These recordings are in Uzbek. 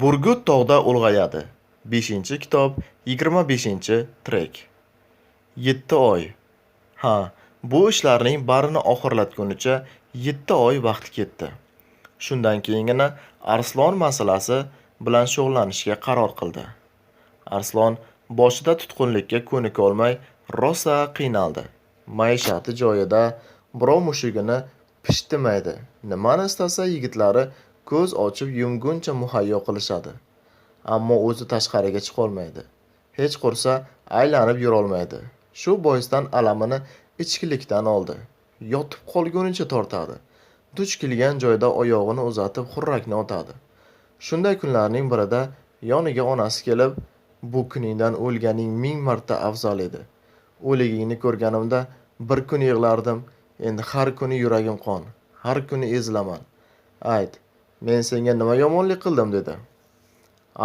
Burgut tog'da ulg'ayadi. 5-kitob 25-trek. 7 oy. Ha, bu ishlarning barini oxirlatgunicha 7 oy vaqt ketdi. Shundan keyingina Arslon masalasi bilan shug'ullanishga qaror qildi. Arslon boshida tutqunlikka ko'nikolmay rosa qiynaldi. Maishati joyida, birov mushugini pishitmaydi. Nimani istasa yigitlari ko'z ochib yumguncha muhayyo qilishadi. Ammo o'zi tashqariga chiqolmaydi. Hech qursa aylanib yurolmaydi. Shu boisdan alamini ichkilikdan oldi. Yotib qolgunicha tortadi. Duch kelgan joyda oyog'ini uzatib xurrakni otadi. Shunday kunlarning birida yoniga onasi kelib, "Bu kuningdan o'lganing ming marta afzal edi. O'ligingni ko'rganimda bir kun yig'lardim, endi har kuni yuragim qon, har kuni ezilaman. Ayt, men senga nima yomonlik qildim?" dedi.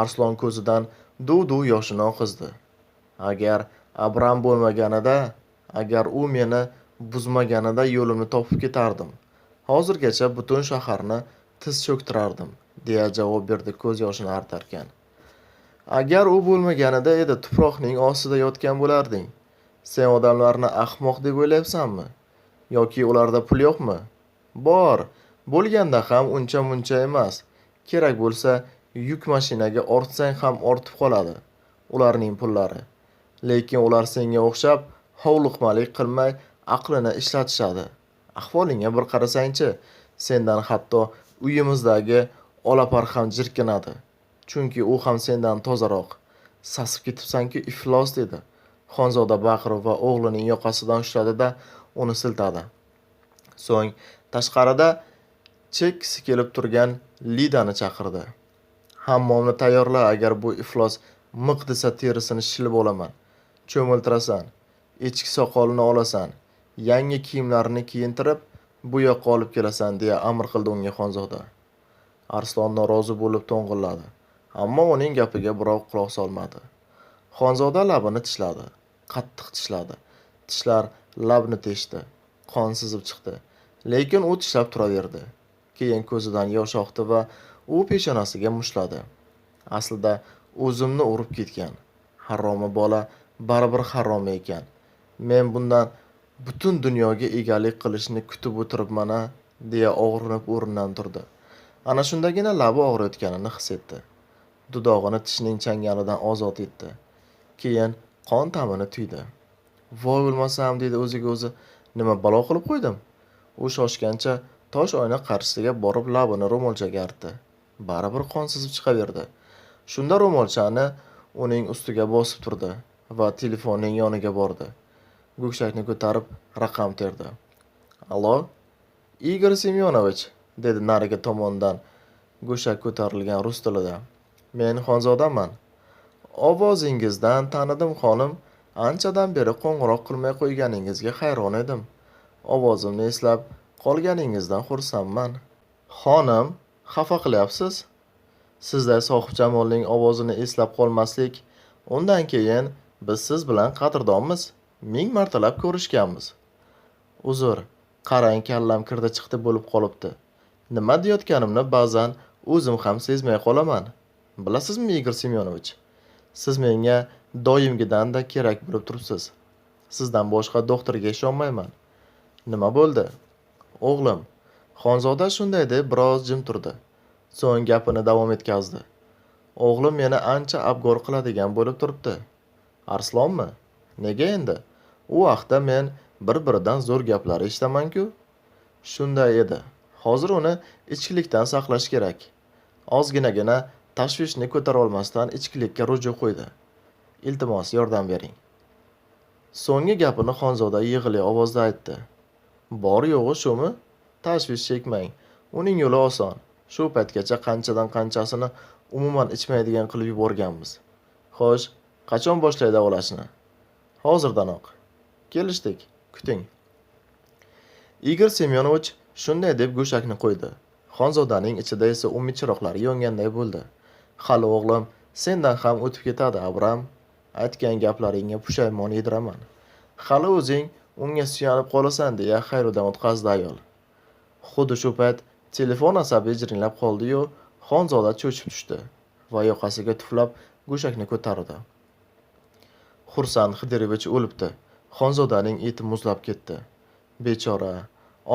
Arslon ko'zidan duv-duv yoshini oqizdi. Agar Abram bo'lmaganida, agar u meni buzmaganida yo'limni topib ketardim. Hozirgacha butun shaharni tiz cho'ktirardim, deya javob berdi ko'z yoshini artarkan. Agar u bo'lmaganida edi tuproqning ostida yotgan bo'larding. Sen odamlarni ahmoq deb o'ylayapsanmi? Yoki ularda pul yo'qmi? Bor, bo'lganda ham uncha-muncha emas. Kerak bo'lsa, yuk mashinaga ortsang ham ortib qoladi ularning pullari. Lekin ular senga o'xshab hovliqmalik qilmay aqlini ishlatishadi. Ahvolingga bir qarasangchi, sendan hatto uyimizdagi olapar ham jirkinadi Chunki u ham sendan tozaroq. Sasib ketibsanku iflos dedi. Xonzoda baqirib va o'g'lining yoqasidan ushladi-da, uni siltadi. So'ng tashqarida chekkisi kelib turgan Lidani chaqirdi. Hammomni tayyorla, agar bu iflos miq desa terisini shilib olaman. Cho'miltirasan, echki soqolini olasan, yangi kiyimlarini kiyintirib, bu yoqqa olib kelasan, deya amr qildi unga Xonzoda. Arslon norozi bo'lib to'ng'illadi, ammo uning gapiga birov quloq solmadi. Xonzoda labini tishladi, qattiq tishladi. Tishlar labni teshdi, qon sizib chiqdi. Lekin u tishlab turaverdi. Keyin ko'zidan yosh oqdi va u peshonasiga mushladi. Aslida o'zimni urib ketgan. Haromi bola baribir harom ekan. Men bundan butun dunyoga egalik qilishni kutib o'tiribman-a, deya og'rinib o'rnidan turdi. Ana shundagina labi og'riyotganini his etdi. Dudog'ini tishning changanidan ozod etdi. Keyin qon ta'mini tuydi. Voy o'lmasam dedi o'ziga o'zi, nima balo qilib qo'ydim? U shoshgancha tosh oyna qarshisiga borib labini ro'molchaga artdi. Baribir qon sizib chiqaverdi. Shunda ro'molchani uning ustiga bosib turdi va telefonning yoniga bordi. Go'shakni ko'tarib raqam terdi. "Allo? Igor Semyonovich", dedi narigi tomondan go'shak ko'tarilgan rus tilida. "Men Xonzodaman. Ovozingizdan tanidim xonim. Anchadan beri qo'ng'iroq qilmay qo'yganingizga hayron edim. Ovozimni eslab qolganingizdan xursandman." "Xonim, xafa qilyapsiz? Sizday sohibjamolning ovozini eslab qolmaslik, undan keyin biz siz bilan qadrdonmiz. Ming martalab ko'rishganmiz. Uzr, qarang kallam kirdi chiqdi bo'lib qolibdi. Nima deyotganimni ba'zan o'zim ham sezmay qolaman. Bilasizmi, Igor Semyonovich? Siz menga doimgidanda kerak bo'lib turibsiz. Sizdan boshqa doktorga ishonmayman. Nima bo'ldi? O'g'lim, Xonzoda shunday deb biroz jim turdi. So'ng gapini davom etkazdi. O'g'lim meni ancha abgor qiladigan bo'lib turibdi. Arslonmi? Nega endi? U vaqtda men bir-biridan zo'r gaplar eshitamanku Shunday edi. Hozir uni ichkilikdan saqlash kerak. Ozginagina tashvishni ko'tara olmasdan ichkilikka ruju qo'ydi. Iltimos, yordam bering. So'nggi gapini Xonzoda yig'li ovozda aytdi. Bor yo'g'i shumi? Tashvish chekmang. Uning yo'li oson. Shu paytgacha qanchadan qanchasini umuman ichmaydigan qilib yuborganmiz. Xo'sh, qachon boshlaydi olashni? Hozirdanoq. Kelishdik. Kuting. Igor Semyonovich shunday deb go'shakni qo'ydi. Xonzodaning ichida esa umid chiroqlari yonganday bo'ldi. Hali o'g'lim, sendan ham o'tib ketadi, Abram. Aytgan gaplaringga pushaymon yediraman. Hali o'zing unga suyanib qolasan, deya xayridan o'tkazdi ayol. Xuddi shu payt telefon asabi jiringlab qoldi-yu, Xonzoda cho'chib tushdi. va yoqasiga tuflab go'shakni ko'tardi. Xursand xidirovich o'libdi. Xonzodaning eti muzlab ketdi. Bechora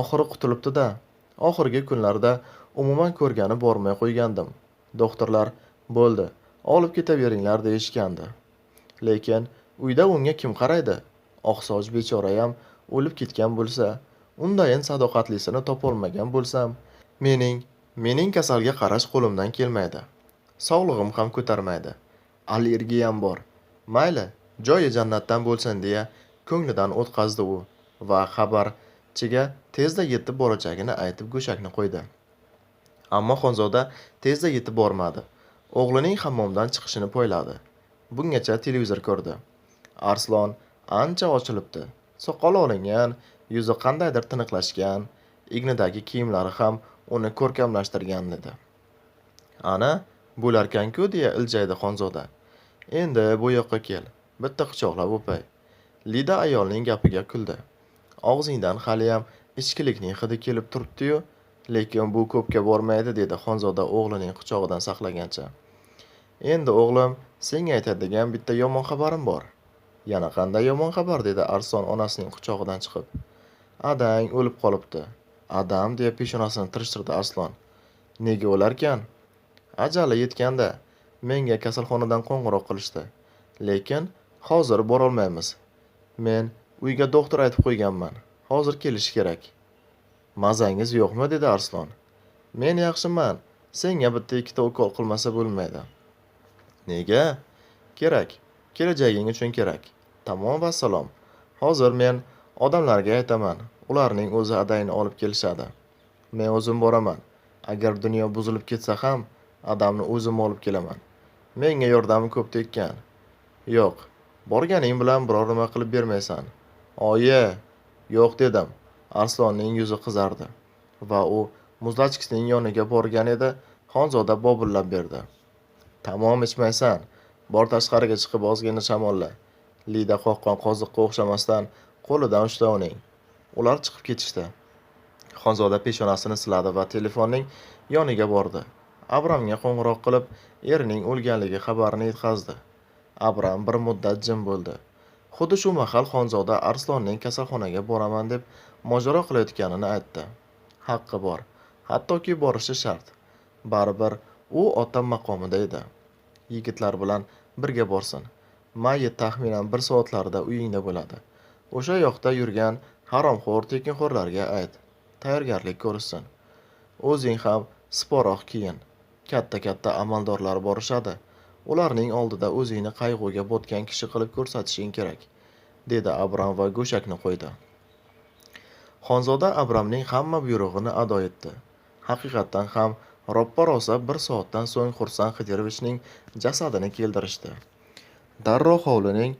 oxiri qutulibdi-da. Oxirgi kunlarda umuman ko'rgani bormay qo'ygandim. Doktorlar bo'ldi olib ketaveringlar deyishgandi. Lekin uyda unga kim qaraydi? Oqsoch bechorayam o'lib ketgan bo'lsa undayin sadoqatlisini topolmagan bo'lsam mening mening kasalga qarash qo'limdan kelmaydi. Sog'lig'im ham ko'tarmaydi. Allergiyam bor. Mayli joyi jannatdan bo'lsin deya ko'nglidan o'tkazdi u va xabarchiga tezda yetib borajagini aytib go'shakni qo'ydi. Ammo xonzoda tezda yetib bormadi. O'g'lining hammomdan chiqishini poyladi. Bungacha televizor ko'rdi. Arslon ancha ochilibdi. Soqoli olingan yuzi qandaydir tiniqlashgan egnidagi kiyimlari ham uni ko'rkamlashtirgan edi. Ana bo'larkanku deya iljaydi xonzoda. Endi bu yoqqa kel bitta quchoqlab o'pay. Lida ayolning gapiga kuldi. Og'zingdan haliyam ichkilikning hidi kelib turibdi-yu lekin bu ko'pga bormaydi dedi xonzoda o'g'lining quchog'idan saqlagancha. Endi o'g'lim senga aytadigan bitta yomon xabarim bor. Yana qanday yomon xabar? dedi arslon onasining quchog'idan chiqib. Adang o'lib qolibdi. Adam deya peshonasini tirishtirdi arslon. Nega o'larkan? Ajali yetganda menga kasalxonadan qo'ng'iroq qilishdi. Lekin hozir borolmaymiz. Men uyga doktor aytib qo'yganman. Hozir kelishi kerak. Mazangiz yo'qmi? dedi arslon. Men yaxshiman. Senga bitta ikkita ukol qilmasa bo'lmaydi. Nega? Kerak. Kelajaging uchun kerak. Tamom va salom. Hozir men odamlarga aytaman ularning o'zi adangni olib kelishadi. Men o'zim boraman. Agar dunyo buzilib ketsa ham adamni o'zim olib kelaman. Menga yordami ko'p tekkan. Yo'q borganing bilan biror nima qilib bermaysan. Oyi yo'q dedim. Arslonning yuzi qizardi va u muzlatgichning yoniga borgan edi. Xonzoda bobillab berdi. Tamom ichmaysan bor tashqariga chiqib ozgina shamolla lida qoqqan qoziqqa o'xshamasdan qo'lidan ushlab uning. Ular chiqib ketishdi. Xonzoda peshonasini siladi va telefonning yoniga bordi. Abramga qo'ng'iroq qilib erining o'lganligi xabarini yetkazdi. Abram bir muddat jim bo'ldi. Xuddi shu mahal xonzoda arslonning kasalxonaga boraman deb mojaro qilayotganini aytdi. Haqqi bor hattoki borishi shart. Baribir u ota maqomida edi. Yigitlar bilan birga borsin. Mayit taxminan bir soatlarda uyingda bo'ladi. O'sha yoqda yurgan haromxo'r tekinxo'rlarga ayt. Tayyorgarlik ko'rishsin. O'zing ham siporoq kiyin. Katta katta amaldorlar borishadi. Ularning oldida o'zingni qayg'uga botgan kishi qilib ko'rsatishing kerak dedi abram va go'shakni qo'ydi. Xonzoda abramning hamma buyrug'ini ado etdi. Haqiqatdan ham roppa rosa bir soatdan so'ng xursand xidirovichning jasadini keltirishdi. Darrov hovlining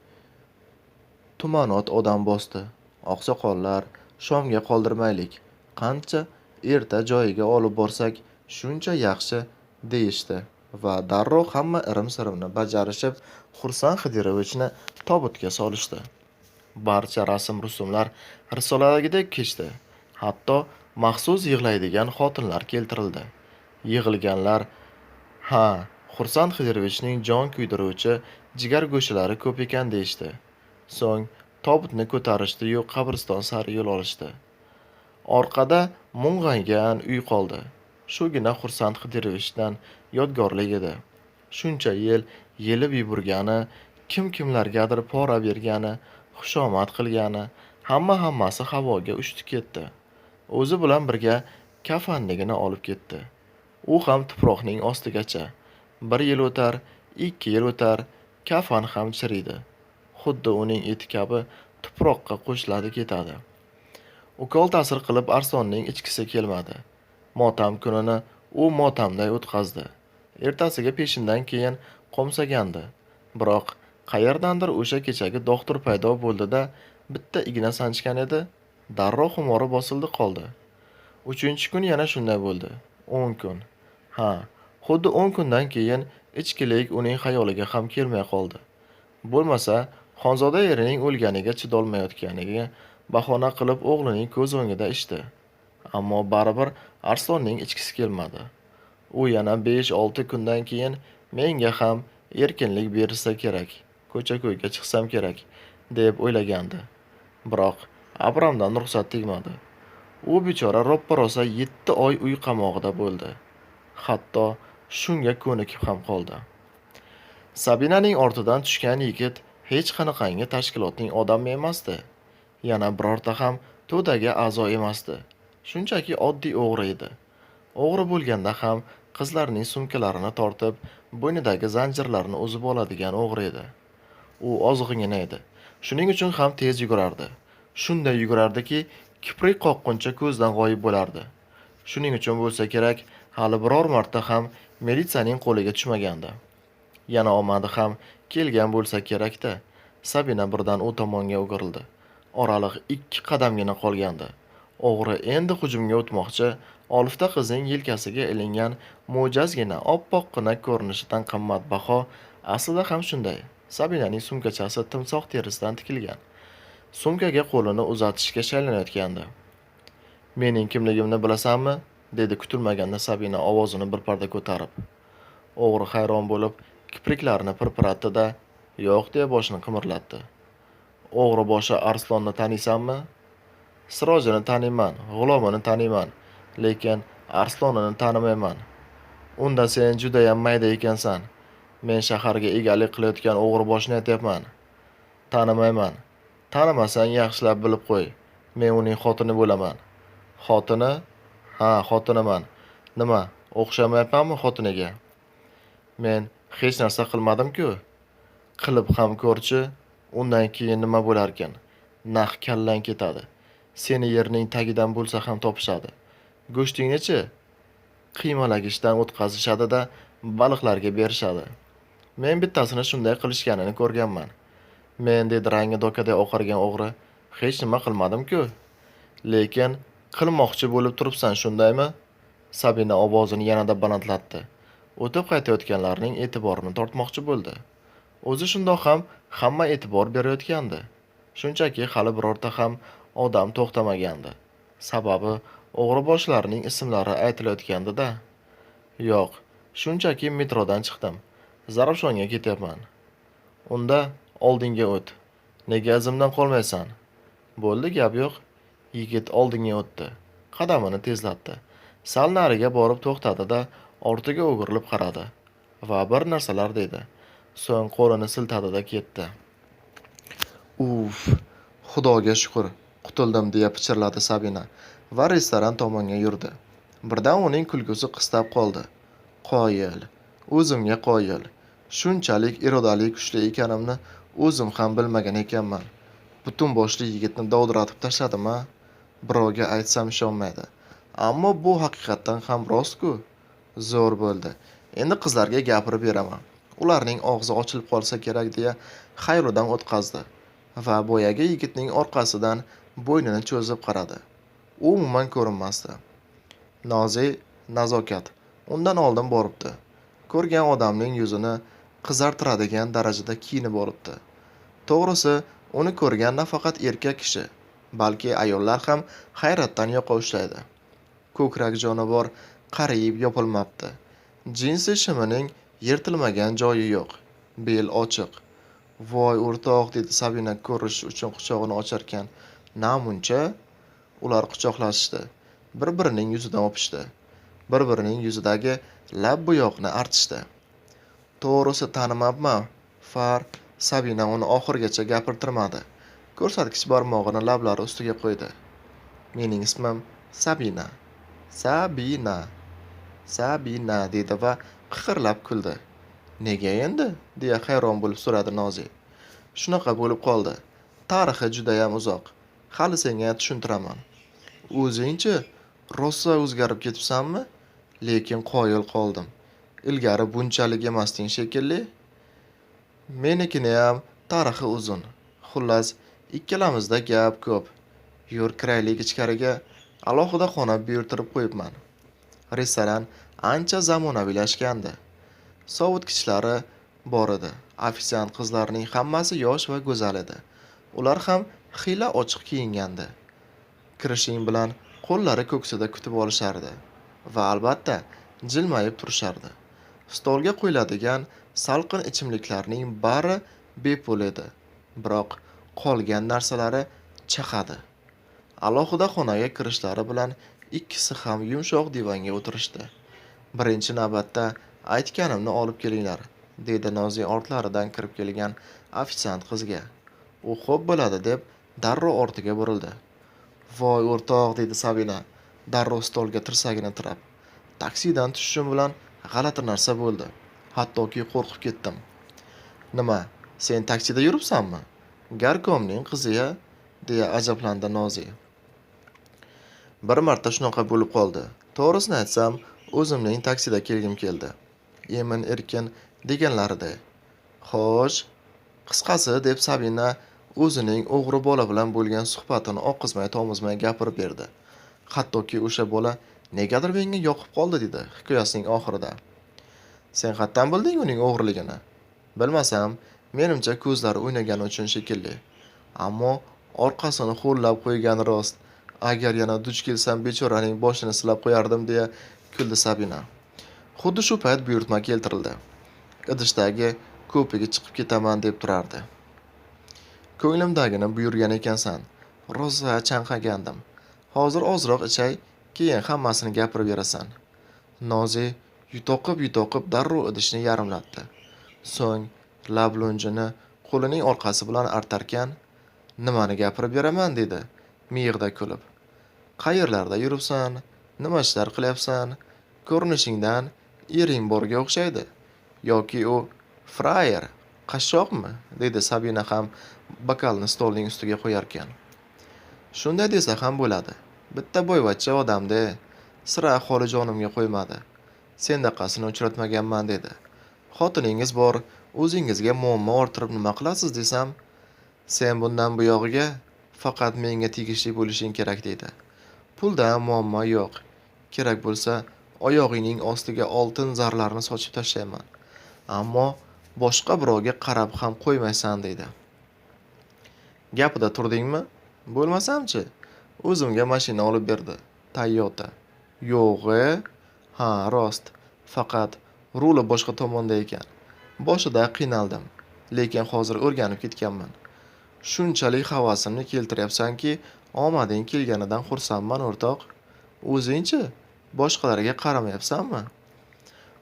tumanot odam bosdi. Oqsoqollar shomga qoldirmaylik qancha erta joyiga olib borsak shuncha yaxshi deyishdi. Va darrov hamma irim sirimni bajarishib xursand xidirovichni tobutga solishdi. Barcha rasm rusumlar risoladagidek kechdi. Hatto maxsus yig'laydigan xotinlar keltirildi. Yig'ilganlar ha xursand xidirovichning jon kuydiruvchi jigar go'shtlari ko'p ekan deyishdi. So'ng tobutni ko'tarishdi yu qabriston sari yo'l olishdi. Orqada mung'aygan uy qoldi. Shugina xursand xidrovichdan yodgorlik edi. Shuncha yil yelib yuburgani kim kimlargadir pora bergani xushomad qilgani hamma hammasi havoga uchdi ketdi. O'zi bilan birga kafanligini olib ketdi. U ham tuproqning ostigacha. Bir yil o'tar ikki yil o'tar kafan ham chiriydi. Xuddi uning eti kabi tuproqqa qo'shiladi ketadi. Ukol ta'sir qilib arslonning ichgisi kelmadi. Motam kunini u motamday o'tkazdi. Ertasiga peshindan keyin qo'msagandi. Biroq qayerdandir o'sha kechagi doktor paydo bo'ldida bitta igna sanchgan edi. Darrov xumori bosildi qoldi. Uchinchi kun yana shunday bo'ldi. O'n kun. Ha xuddi o'n kundan keyin ichkilik uning xayoliga ham kelmay qoldi. Bo'lmasa xonzoda erining o'lganiga chidolmayotganiga bahona qilib o'g'lining ko'z o'ngida ichdi. Ammo baribir arslonning ichgisi kelmadi. U yana besh olti kundan keyin menga ham erkinlik berilsa kerak ko'cha-ko'yga chiqsam kerak deb o'ylagandi. Biroq abramdan ruxsat tegmadi. U bechora roppa-rosa yetti oy uy qamog'ida bo'ldi. Hatto shunga ko'nikib ham qoldi. Sabinaning ortidan tushgan yigit hech qanaqangi tashkilotning odami emasdi. Yana birorta ham to'daga a'zo emasdi. Shunchaki oddiy o'g'ri edi. O'g'ri bo'lganda ham qizlarning sumkalarini tortib bo'ynidagi zanjirlarni uzib oladigan o'g'ri edi. U ozg'ingina edi. Shuning uchun ham tez yugurardi. Shunday yugurardiki kiprik qoqquncha ko'zdan g'oyib bo'lardi. Shuning uchun bo'lsa kerak hali biror marta ham militsiyaning qo'liga tushmagandi. Yana omadi ham kelgan bo'lsa kerakda sabina birdan u tomonga o'girildi. Oraliq ikki qadamgina qolgandi. O'g'ri endi hujumga o'tmoqchi olifta qizning yelkasiga ilingan mo'jazgina oppoqqina ko'rinishidan qimmatbaho aslida ham shunday. Sabinaning sumkachasi timsoh terisidan tikilgan. Sumkaga qo'lini uzatishga shaylanayotgandi. Mening kimligimni bilasanmi? Dedi kutilmaganda sabina ovozini bir parda ko'tarib. O'g'ri hayron bo'lib kipriklarini pirpiratdi-da yo'q deya boshini qimirlatdi. O'g'ri boshi arslonni taniysanmi sirojini taniyman g'ulomini taniyman lekin arslonini tanimayman. Unda sen judayam mayda ekansan. Men shaharga egalik qilayotgan o'g'ri boshni aytyapman. Tanimayman. Tanimasang yaxshilab bilib qo'y. Men uning xotini bo'laman. Xotini ha xotiniman. Nima o'xshamayapmanmi xotiniga? Men hech narsa qilmadim-ku. Qilib ham ko'rchi undan keyin nima bo'larkan naq kallang ketadi. Seni yerning tagidan bo'lsa ham topishadi. Go'shtingnichi? Qiymalagichdan o'tkazishadi-da baliqlarga berishadi. Men bittasini shunday qilishganini ko'rganman. Men dedi rangi dokaday oqargan o'g'ri hech nima qilmadim-ku. Lekin qilmoqchi bo'lib turibsan shundaymi? Sabina ovozini yanada balandlatdi. O'tib qaytayotganlarning e'tiborini tortmoqchi bo'ldi. O'zi shundoq ham hamma e'tibor berayotgandi. Shunchaki hali birorta ham odam to'xtamagandi. Sababi o'g'riboshlarning ismlari aytilayotgandida yo'q shunchaki metrodan chiqdim. Zarafshonga ketyapman. Unda oldinga o't. Nega izimdan qolmaysan? Bo'ldi gap yo'q. Yigit oldinga o'tdi. Qadamini tezlatdi. Sal nariga borib to'xtadi da ortiga o'girilib qaradi va bir narsalar dedi. So'ng qo'lini siltadida ketdi. Uf xudoga shukur qutuldim deya pichirladi sabina va restoran tomonga yurdi. Birdan uning kulgusi qistab qoldi. Qoyil o'zimga qoyil. Shunchalik irodali kuchli ekanimni o'zim ham bilmagan ekanman. Butun boshli yigitni dovdiratib tashladim a birovga aytsam ishonmaydi. Ammo bu haqiqatdan ham rost-ku. Zo'r bo'ldi. Endi qizlarga gapirib beraman. Ularning og'zi ochilib qolsa kerak deya xayrudan o'tqazdi va boyagi yigitning orqasidan bo'ynini cho'zib qaradi. U umuman ko'rinmasdi. Nozi nazokat. Undan oldin boribdi. Ko'rgan odamning yuzini qizartiradigan darajada kiyinib olibdi to'g'risi uni ko'rgan nafaqat erkak kishi. Balki ayollar ham hayratdan yoqa ushlaydi. Ko'krak jonivor qariyib yopilmabdi. Jinsi shimining yirtilmagan joyi yo'q. Bel ochiq. Voy o'rtoq dedi sabina ko'rish uchun quchog'ini ocharkan. Namuncha? Ular quchoqlashishdi. Bir birining yuzidan o'pishdi. Bir birining yuzidagi lab bo'yoqni artishdi. To'g'risi tanimabman. Far sabina uni oxirigacha gapirtirmadi. Ko'rsatkich barmog'ini lablari ustiga qo'ydi. Mening ismim sabina. Sabina. Sabina dedi va qiqirlab kuldi. Nega endi? deya hayron bo'lib so'radi nozik. Shunaqa bo'lib qoldi. Tarixi judayam uzoq. Hali senga tushuntiraman. O'zingchi rosa o'zgarib ketibsanmi? Lekin qoyil qoldim. Ilgari bunchalik emasding shekilli. Menikiniyam tarixi uzun. Xullas ikkalamizda gap ko'p. Yur kiraylik ichkariga alohida xona buyurtirib qo'yibman. Restoran ancha zamonaviylashgandi sovutgichlari bor edi. Ofitsiant qizlarning hammasi yosh va go'zal edi. Ular ham xiyla ochiq kiyingandi. Kirishing bilan qo'llari ko'ksida kutib olishardi va albatta jilmayib turishardi. Stolga qo'yiladigan salqin ichimliklarning bari bepul edi. Biroq qolgan narsalari chaqadi. Alohida xonaga kirishlari bilan ikkisi ham yumshoq divanga o'tirishdi. Birinchi navbatda aytganimni olib kelinglar dedi nozik ortlaridan kirib kelgan ofitsiant qizga. U xo'p bo'ladi deb darrov ortiga burildi. Voy o'rtoq dedi sabina. Darrov stolga tirsagini tirab. Taksidan tushishim bilan g'alati narsa bo'ldi. Hattoki qo'rqib ketdim. Nima sen taksida yuribsanmi? Garkomning qizi-ya deya ajablandi nozik bir marta shunaqa bo'lib qoldi. To'g'risini aytsam o'zimning taksida kelgim keldi. Emin erkin deganlariday xo'sh qisqasi deb sabina o'zining o'g'ri bola bilan bo'lgan suhbatini oqizmay tomizmay gapirib berdi. Hattoki o'sha bola negadir menga yoqib qoldi dedi hikoyasining oxirida. Sen qayerdan bilding uning o'g'riligini. Bilmasam menimcha ko'zlari o'ynagani uchun shekilli. Ammo orqasini ho'llab qo'ygani rost agar yana duch kelsam bechoraning boshini silab qo'yardim deya kuldi sabina. Xuddi shu payt buyurtma keltirildi. Idishdagi ko'piga chiqib ketaman deb turardi. Ko'nglimdagini buyurgan ekansan rosa chanqagandim. Hozir ozroq ichay keyin hammasini gapirib berasan Nozi yutoqib yutoqib darrov idishni yarimlatdi. So'ng lablunjini qo'lining orqasi bilan artarkan nimani gapirib beraman dedi miyig'ida kulib. Qayerlarda yuribsan nima ishlar qilyapsan ko'rinishingdan ering borga o'xshaydi. Yoki u frayer qashshoqmi? dedi sabina ham bokalni stolning ustiga qo'yarkan. Shunday desa ham bo'ladi. Bitta boyvachcha odamde sira ahvoli jonimga qo'ymadi. Sendaqasini uchratmaganman dedi. Xotiningiz bor o'zingizga muammo orttirib nima qilasiz desam sen bundan buyog'iga faqat menga tegishli bo'lishing kerak deydi. Pulda muammo yo'q. Kerak bo'lsa oyog'ingning ostiga oltin zarlarni sochib tashlayman. Ammo boshqa birovga qarab ham qo'ymaysan deydi. Gapida turdingmi? Bo'lmasamchi. O'zimga mashina olib berdi. Toyota. Yo'g'e ha rost. Faqat ruli boshqa tomonda ekan. Boshida qiynaldim lekin hozir o'rganib ketganman. Shunchalik havasimni keltiryapsanki omading kelganidan xursandman o'rtoq. O'zingchi boshqalarga qaramayapsanmi?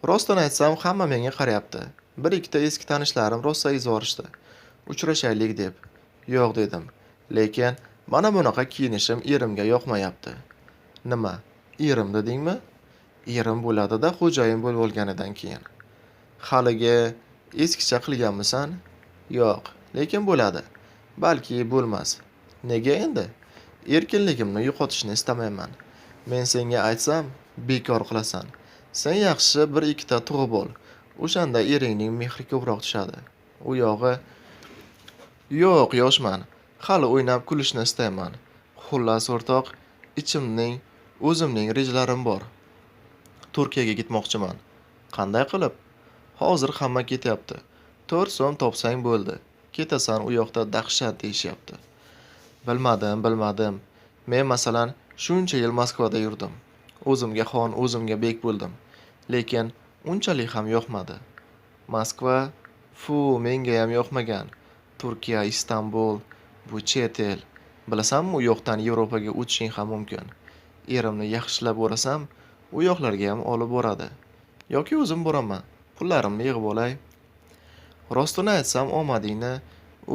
Rostini aytsam hamma menga qarayapti. Bir ikkita eski tanishlarim rosa yuborishdi. Uchrashaylik deb. Yo'q dedim lekin mana bunaqa kiyinishim erimga yoqmayapti. Nima erim dedingmi erim bo'ladida xo'jayin bo'lib olganidan keyin. Haligi eskicha qilganmisan? Yo'q lekin bo'ladi. Balki bo'lmas. Nega endi? Erkinligimni yo'qotishni istamayman. Men senga aytsam bekor qilasan. Sen yaxshi bir ikkita tug'ib ol o'shanda eringning mehri ko'proq tushadi. U yog'i yo'q yoshman. Hali o'ynab kulishni istayman. Xullas o'rtoq ichimning o'zimning rejalarim bor. Turkiyaga ketmoqchiman qanday qilib? Hozir hamma ketyapti. To'rt so'm topsang bo'ldi. Ketasan u yoqda dahshat deyishyapti. Bilmadim bilmadim. Men masalan shuncha yil moskvada yurdim. O'zimga xon o'zimga bek bo'ldim. Lekin unchalik ham yoqmadi. Moskva? Fu mengayam yoqmagan. Turkiya istanbul bu chet el. Bilasanmi u yoqdan yevropaga o'tishing ham mumkin. Erimni yaxshilab o'rasam u yoqlarga ham olib boradi. Yoki o'zim boraman. Pullarimni yig'ib olay. Rostini aytsam omadingni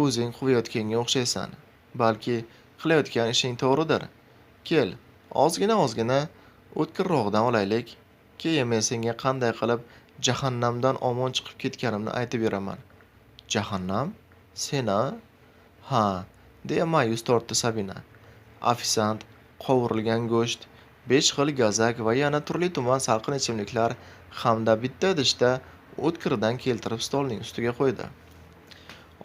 o'zing quvayotganga o'xshaysan balki qilayotgan ishing to'g'ridir. Kel ozgina ozgina o'tkirrog'idan olaylik. Keyin men senga qanday qilib jahannamdan omon chiqib ketganimni aytib beraman jahannam? Sena ha deya ma'yus tortdi sabina. Ofitsiant qovurilgan go'sht besh xil gazak va yana turli tuman salqin ichimliklar hamda bitta idishda o'tkirdan keltirib stolning ustiga qo'ydi.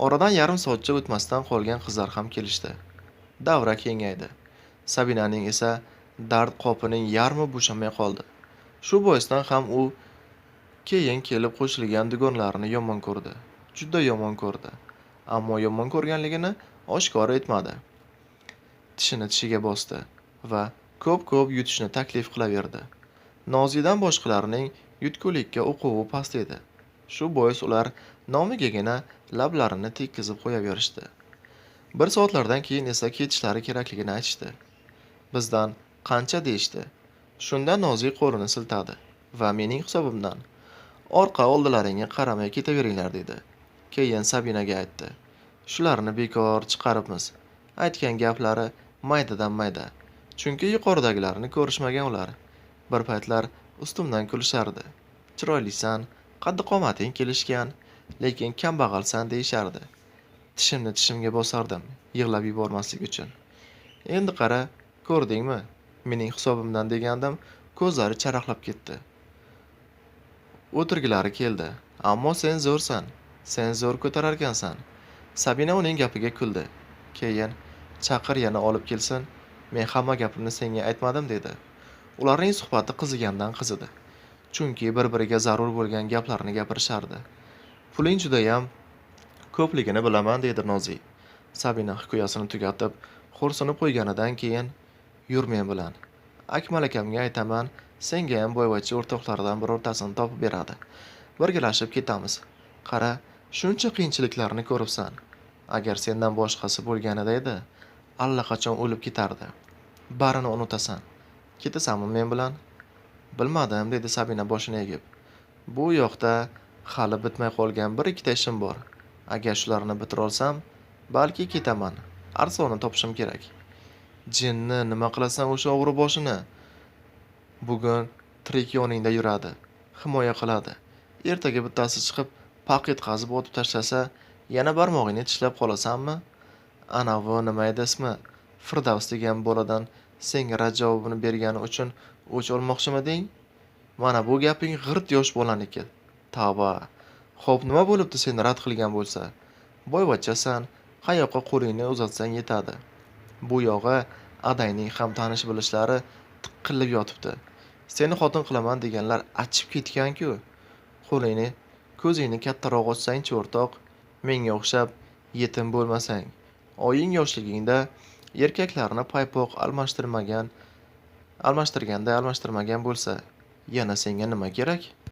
Oradan yarim soatcha o'tmasdan qolgan qizlar ham kelishdi. Davra kengaydi. Sabinaning esa dard qopining yarmi bo'shamay qoldi. Shu boisdan ham u keyin kelib qo'shilgan dugonlarini yomon ko'rdi. Juda yomon ko'rdi. Ammo yomon ko'rganligini oshkor etmadi. Tishini tishiga bosdi va ko'p ko'p yutishni taklif qilaverdi. Nozidan boshqalarning yutkulikka uquvi past edi shu bois ular nomigagina lablarini tekkizib qo'yaverishdi. Bir soatlardan keyin esa ketishlari kerakligini aytishdi. Bizdan qancha? deyishdi. Shunda nozik qo'lini siltadi va mening hisobimdan orqa oldilaringga qaramay ketaveringlar dedi. Keyin sabinaga aytdi. Shularni bekor chiqaribmiz. Aytgan gaplari maydadan mayda. Chunki yuqoridagilarni ko'rishmagan ular. Bir paytlar ustimdan kulishardi. Chiroylisan qaddi qomating kelishgan lekin kambag'alsan deyishardi. Tishimni tishimga bosardim yig'lab yubormaslik uchun. Endi qara ko'rdingmi? Mening hisobimdan degandim ko'zlari charaqlab ketdi. O'tirgilari keldi. Ammo sen zo'rsan sen zo'r ko'tararkansan. Sabina uning gapiga kuldi. Keyin chaqir yana olib kelsin men hamma gapimni senga aytmadim dedi. Ularning suhbati qizigandan qizidi chunki bir biriga zarur bo'lgan gaplarni gapirishardi. Puling judayam ko'pligini bilaman dedi noziy. Sabina hikoyasini tugatib xo'rsinib qo'yganidan keyin yur men bilan. Akmal akamga aytaman senga ham boyvachcha o'rtoqlardan birortasini topib beradi. Birgalashib ketamiz. Qara shuncha qiyinchiliklarni ko'ribsan. Agar sendan boshqasi bo'lganida edi allaqachon o'lib ketardi. Barini unutasan. Ketasanmi men bilan? Bilmadim dedi sabina boshini egib. Bu yoqda hali bitmay qolgan bir ikkita ishim bor. Agar shularni bitirolsam balki ketaman. Arzonni topishim kerak. Jinni nima qilasan o'sha o'g'ri boshini? Bugun tirik yoningda yuradi himoya qiladi. Ertaga bittasi chiqib paket qazib otib tashlasa yana barmog'ingni tishlab qolasanmi? Anavi nima edi ismi firdavs degan boladan senga rad javobini bergani uchun o'ch olmoqchimiding mana bu gaping g'irt yosh bolaniki tavba. Xo'p nima bo'libdi seni rad qilgan bo'lsa? Boyvachchasan qayoqqa qo'lingni uzatsang yetadi. Bu yog'i adangning ham tanish bilishlari tiqillab yotibdi. Seni xotin qilaman deganlar achib ketgan-ku. Qo'lingni ko'zingni kattaroq ochsangchi o'rtoq? Menga o'xshab yetim bo'lmasang. Oying yoshligingda erkaklarni paypoq almashtirmagan almashtirganda almashtirmagan bo'lsa yana senga nima kerak?